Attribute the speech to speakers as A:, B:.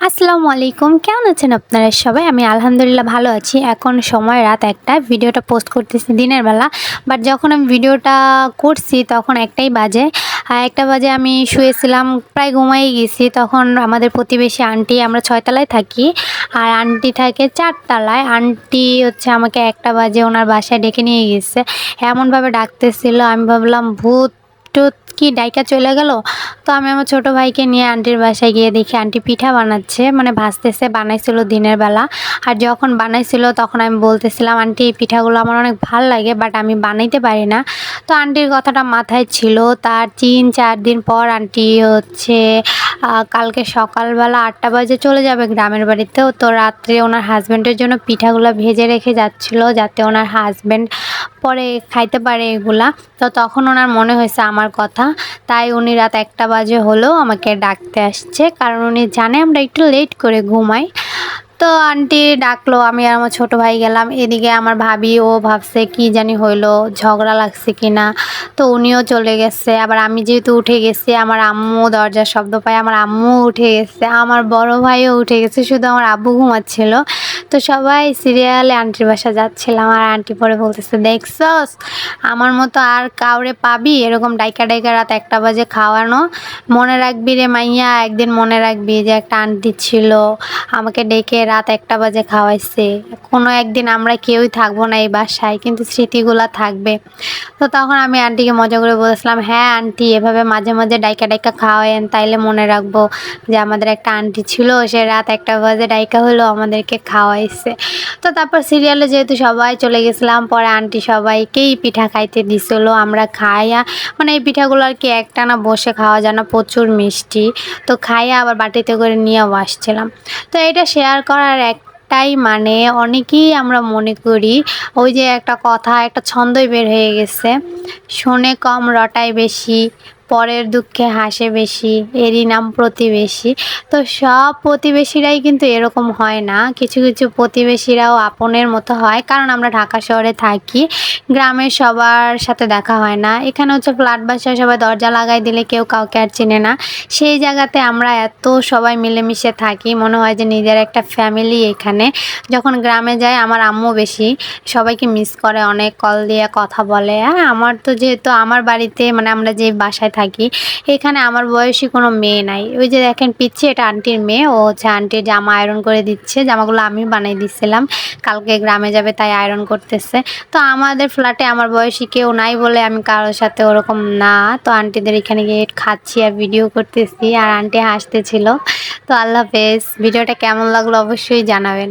A: আসসালামু আলাইকুম। কেমন আছেন আপনারা সবাই? আমি আলহামদুলিল্লাহ ভালো আছি। এখন সময় রাত একটা। ভিডিওটা পোস্ট করতেছি দিনের বেলা। বাট যখন আমি ভিডিওটা করছি তখন একটাই বাজে। আর একটা বাজে আমি শুয়েছিলাম, প্রায় ঘুমাই গেছি। তখন আমাদের প্রতিবেশী আন্টি, আমরা ছয়তলায় থাকি। আর আন্টি থাকে চারতলায়। আন্টি হচ্ছে আমাকে একটা বাজে ওনার বাসায় ডেকে নিয়ে গেছে। এমনভাবে ডাকতেছিল। আমি ভাবলাম, ভূত টুত কি ডাইকা চলে গেল? তো আমি আমার ছোট ভাইকে নিয়ে আন্টির বাসায় গিয়ে দেখি আন্টি পিঠা বানাচ্ছে মানে ভাজতেছে, বানাইছিল দিনের বেলা। আর যখন বানাইছিল তখন আমি বলতেছিলাম, আন্টি, এই পিঠাগুলো আমার অনেক ভালো লাগে বাট আমি বানাইতে পারি না। তো আন্টির কথাটা মাথায় ছিল। তার তিন, চার দিন পর আন্টি হচ্ছে কালকে সকালবেলা আটটা বাজে চলে যাবে গ্রামের বাড়িতেও তো রাত্রে ওনার হাজব্যান্ডের জন্য পিঠাগুলো ভেজে রেখে যাচ্ছিল, যাতে ওনার হাজব্যান্ড পরে খাইতে পারে এগুলা। তো তখন ওনার মনে হয়েছে আমার কথা। তাই উনি রাত একটা বাজে হলেও আমাকে ডাকতে আসছে। কারণ উনি জানে আমরা একটু লেট করে ঘুমাই। তো আন্টি ডাকলো, আমি আর আমার ছোটো ভাই গেলাম। এদিকে আমার ভাবি, ও ভাবছে কি জানি হইল, ঝগড়া লাগছে কি না তো উনিও চলে গেছে। আবার আমি যেহেতু উঠে গেছি, আমার আম্মু দরজার শব্দ পাই আমার আম্মু উঠে গেছে। আমার বড় ভাইও উঠে গেছে, শুধু আমার আব্বু ঘুমাচ্ছিল। তো সবাই সিরিয়ালে আন্টির বাসা যাচ্ছিলাম আর আন্টি পরে বলতেছে, দেখছস, আমার মতো আর কাউরে পাবি? এরকম ডাইকা ডাইকা রাত একটা বাজে খাওয়ানো। মনে রাখবি রে মাইয়া, একদিন মনে রাখবি যে একটা আন্টি ছিল, আমাকে ডেকে রাত একটা বাজে খাওয়াইছে। কোনো একদিন আমরা কেউই থাকব না এই বাসায়, কিন্তু স্মৃতিগুলো থাকবে। তো তখন আমি আন্টিকে মজা করে বলেছিলাম হ্যাঁ আন্টি, এভাবে মাঝে মাঝে ডাইকা ডাইকা খাওয়ায়েন, তাইলে মনে রাখব যে আমাদের একটা আন্টি ছিল, সে রাত একটা বাজে ডাইকা হলো আমাদেরকে খাওয়াইছে তো তারপর সিরিয়ালে যেহেতু সবাই চলে গেছিলাম, পরে আন্টি সবাইকেই পিঠা খাইতে দিছিল, আমরা খাইয়া মানে এই পিঠাগুলো আর কি একটানা বসে খাওয়া যায় না, প্রচুর মিষ্টি। তো খাইয়া আবার বাটিতে করে নিয়েও আসছিলাম। তো এটা শেয়ার করার এক একটাই মানে অনেকেই আমরা মনে করি, ওই যে একটা কথা, একটা ছন্দই বের হয়ে গেছে। শোনে কম রটায় বেশি পরের দুঃখে হাসে বেশি, এরই নাম প্রতিবেশী। তো সব প্রতিবেশীরাই কিন্তু এরকম হয় না। কিছু কিছু প্রতিবেশীরাও আপনের মতো হয়, কারণ আমরা ঢাকা শহরে থাকি গ্রামের সবার সাথে দেখা হয় না। এখানে হচ্ছে ফ্ল্যাট বাসায় সবাই দরজা লাগাই দিলে কেউ কাউকে আর চেনে না। সেই জায়গাতে আমরা এত সবাই মিলেমিশে থাকি, মনে হয় যে নিজের একটা ফ্যামিলি এখানে। যখন গ্রামে যায় আমার আম্মু বেশি, সবাইকে মিস করে, অনেক কল দিয়ে কথা বলে। হ্যাঁ আমার তো যেহেতু আমার বাড়িতে মানে আমরা যে বাসায় থাকি। এখানে আমার বয়সী কোনো মেয়ে নাই। ওই যে দেখেন পিচ্ছে, এটা আন্টির মেয়ে। ও হচ্ছে আন্টির জামা আয়রন করে দিচ্ছে। জামাগুলো আমি বানিয়ে দিচ্ছিলাম কালকে গ্রামে যাবে, তাই আয়রন করতেছে। তো আমাদের ফ্ল্যাটে আমার বয়সী কেউ নাই বলে আমি কারোর সাথে ওরকম না। তো আন্টিদের এখানে গিয়ে খাচ্ছি আর ভিডিও করতেছি। আর আন্টি হাসতেছিল। তো আল্লাহ হাফেজ। ভিডিওটা কেমন লাগল অবশ্যই জানাবেন।